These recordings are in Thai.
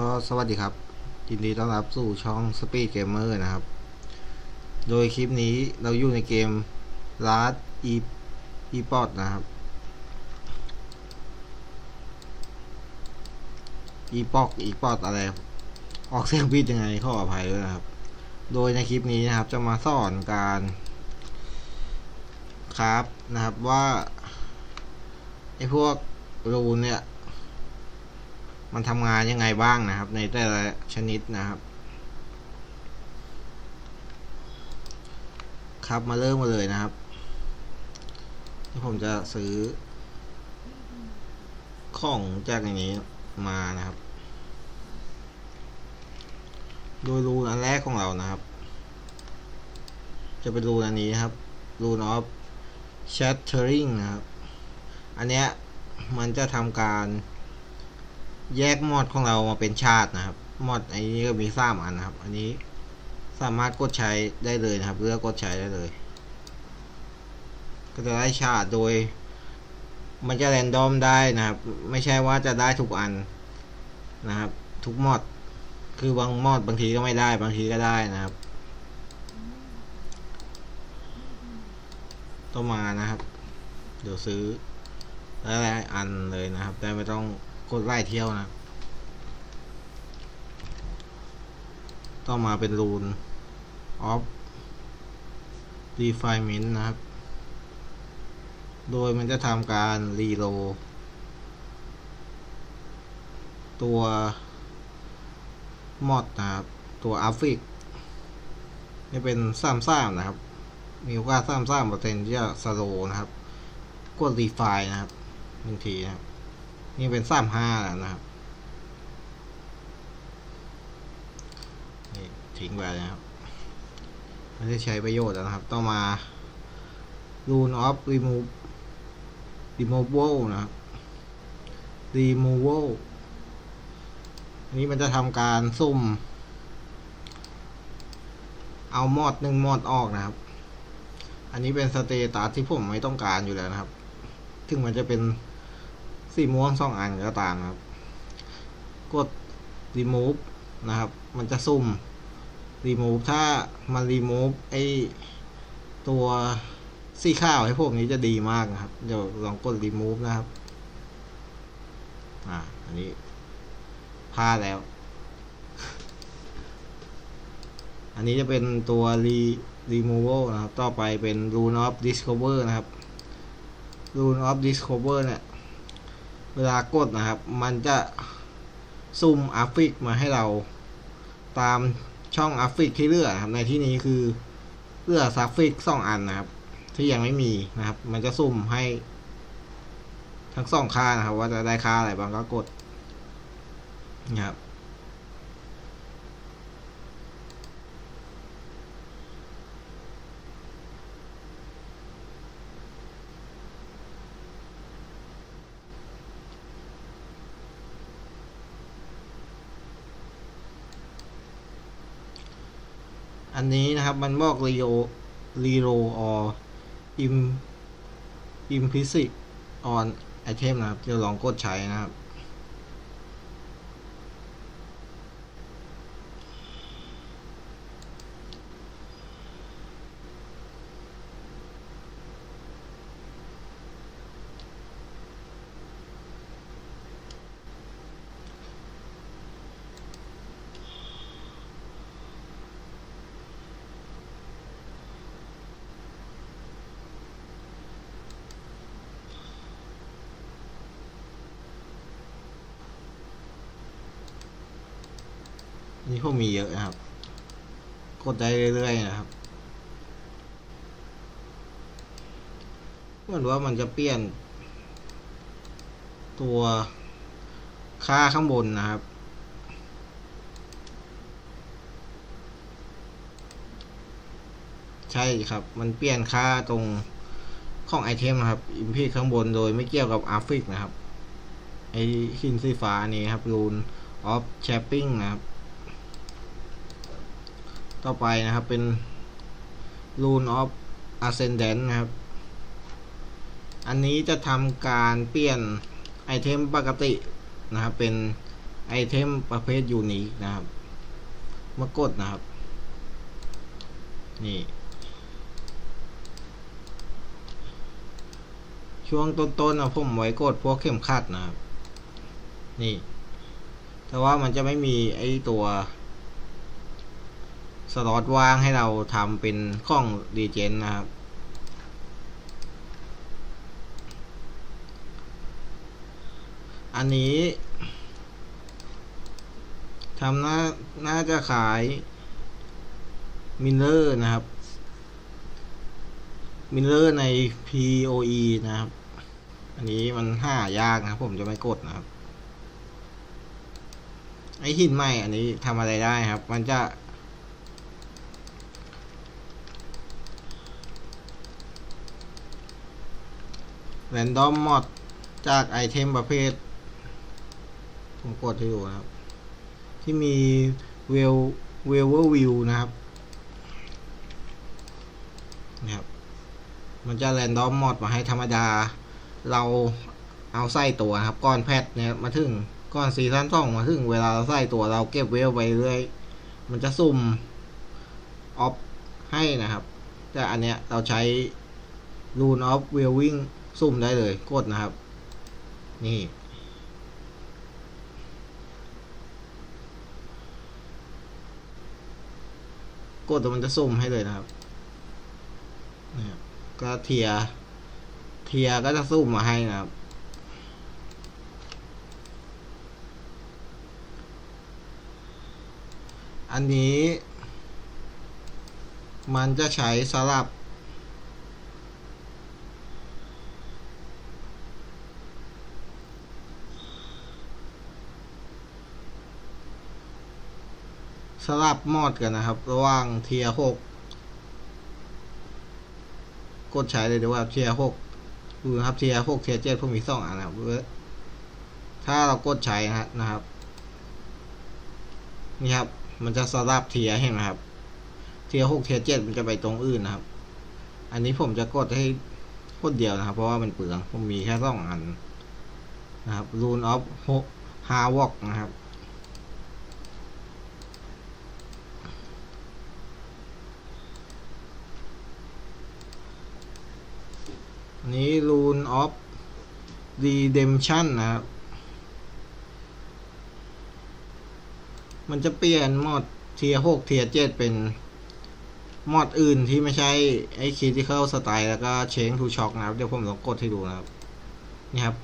ก็สวัสดีครับ ยินดีต้อนรับสู่ช่อง Speed Gamer นะครับ โดยคลิปนี้เราอยู่ในเกม Last e e p o t นะครับ e p o t e p o t อะไร ออกเสียงผิดยังไงขออภัยด้วยนะครับ โดยในคลิปนี้นะครับจะมาสอนการครับนะครับว่าไอ้พวกรูนเนี่ย มันทำงานยังไงบ้างนะครับ ในแต่ละชนิดนะครับ ครับมาเริ่มมาเลยนะครับที่ผมจะซื้อ ของจากอย่างนี้มานะครับ โดยรูนอันแรกของเรานะครับ จะเป็นรูอันนี้นครับรูนออฟ shattering นะครับ อันเนี้ยมันจะทำการ แยกมอดของเรามาเป็นชาตินะครับ มอดอันนี้ก็มีสามอันนะครับ อันนี้สามารถกดใช้ได้เลยนะครับ เลือกกดใช้ได้เลย ก็จะได้ชาติโดย มันจะแรนดอมได้นะครับ ไม่ใช่ว่าจะได้ทุกอันนะครับ ทุกมอดคือบางมอดบางทีก็ไม่ได้บางทีก็ได้นะครับต้องมานะครับ เดี๋ยวซื้อหลายๆอันเลยนะครับแต่ไม่ต้อง กดไล่เที่ยวนะต้องมาเป็นรูน of refinement นะครับ โดยมันจะทำการรีโลตัวมอดนะครับ ตัวอัฟฟิกนี่เป็นสามสามนะครับ มีโอกาสสามสามเปอร์เซ็นต์ที่จะสโลนะครับ กดรีไฟนะครับบางทีนะครับ นี่เป็นสามห้าแล้วนะครับนี่ทิ้งไปนะครับไม่ได้ใช้ประโยชน์แล้วนะครับ ต้องมา rule of remove removal นะครับ removal อันนี้มันจะทำการซุ่ม เอามอดหนึ่งมอดออกนะครับ อันนี้เป็นสเตตัสที่ผมไม่ต้องการอยู่แล้วนะครับ ถึงมันจะเป็น สีม่วงสองอันก็ตามนะครับ กด remove นะครับ มันจะซุ่ม remove ถ้ามัน remove ไอตัวสีข้าวให้พวกนี้จะดีมากนะครับ เดี๋ยวลองกด remove นะครับ อ่า อันนี้พลาดแล้ว อันนี้จะเป็นตัว re removal นะครับ ต่อไปเป็น rune of discover นะครับ rune of discover เนี่ย เวลากดนะครับ มันจะซูมอัฟฟิกมาให้เราตามช่องอัฟฟิกที่เลือกนะครับในที่นี้คือเลือกซัฟฟิกสองอันนะครับ ที่ยังไม่มีนะครับ มันจะซุ่มให้ ทั้งสองค่านะครับ ว่าจะได้ค่าอะไรบ้างก็กดนะครับ อันนี้นะครับมันบอก Leo Lero or Im Implicit on item นะครับจะลองกดใช้นะครับ นี่พวกมีเยอะนะครับ กดได้เรื่อยๆนะครับ เหมือนว่ามันจะเปลี่ยน ตัวค่าข้างบนนะครับ ใช่ครับ มันเปลี่ยนค่าตรงของไอเทมนะครับ อิมพีข้างบนโดยไม่เกี่ยวกับอาฟิกนะครับ ไอหินสีฟ้านี้ครับรูนออฟแชปปิ้งนะครับ ต่อไปนะครับเป็น Rune of Ascendant นะครับ อันนี้จะทำการเปลี่ยนไอเทมปกตินะครับ เป็นไอเทมประเภทยูนิคนะครับมื่อกดนะครับ นี่ ช่วงต้นๆนะผมไว้กดพวกเข็มขัดนะครับ นี่ แต่ว่ามันจะไม่มีไอตัว สล็อตว่างให้เราทำเป็นข้องดีเจนนะครับ อันนี้ทำน่าน่าจะขายมินเลอร์นะครับมินเลอร์ใน POE นะครับ อันนี้มันห้ายากนะครับผมจะไม่กดนะครับ ไอหินใหม่อันนี้ทำอะไรได้ครับ มันจะ แรนดอมมอดจากไอเทมประเภทผมกดให้ดูนะครับ ที่มีเวลเวลเวอร์วิวนะครับนะครับ มันจะแรนดอมมอดมาให้ธรรมดา เราเอาใส่ตัวนะครับ ก้อนแพทเนี่ยมาถึงก้อนซีซั่นสองมาถึงเวลาเราใส่ตัวเราเก็บเวลไปเรื่อย มันจะสุ่มออฟให้นะครับ แต่อันเนี้ยเราใช้ Rune of Weaving ซุ่มได้เลยกดนะครับ นี่ กดแล้วมันจะซุ่มให้เลยนะครับนะครับก็เทีย เทียก็จะซุ่มมาให้นะครับ อันนี้มันจะใช้สลับ ลับมอดกันนะครับ ระหว่างเทียหกกดใช้เลยเดี๋ยวว่าเทียหกดูนะครับเทียหกเทียเจ็ดผมมีสองอันนะครับถ้าเรากดใช้นะครับนี่ครับ มันจะสลับเทียเห็นไหมครับ เทียหกเทียเจ็ดมันจะไปตรงอื่นนะครับ อันนี้ผมจะกดให้คนเดียวนะครับ เพราะว่ามันเปลืองผมมีแค่สองอันนะครับ Rune of Havoc นะครับ นี้ Rune of Redemption นะครับ มันจะเปลี่ยนมอดเทียหกเทียเจ็ดเป็นมอดอื่นที่ไม่ใช่ไอ้ Critical Strike แล้วก็เชงทูช็อ k นะครับ เดี๋ยวผมลองกดให้ดูนะครับ นี่ครับ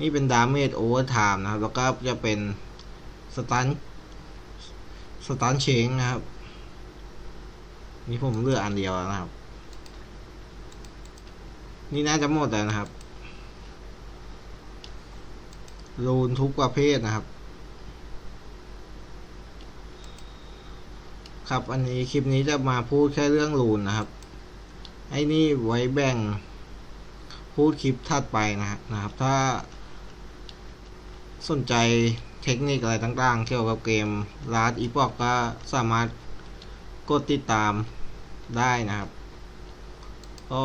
นี่เป็น Damage Overtime นะครับ แล้วก็จะเป็นสตันสตันเชงนะครับ นี่ผมเลือกอันเดียวนะครับ นี่น่าจะหมดแล้วนะครับรูนทุกประเภทนะครับ ครับอันนี้คลิปนี้จะมาพูดแค่เรื่องรูนนะครับ ไอ้นี่ไว้แบ่งพูดคลิปถัดไปนะนะครับ ถ้าสนใจเทคนิคอะไรต่างๆ เกี่ยวกับเกมลาดอีพอกก็สามารถกดติดตามได้นะครับ ก็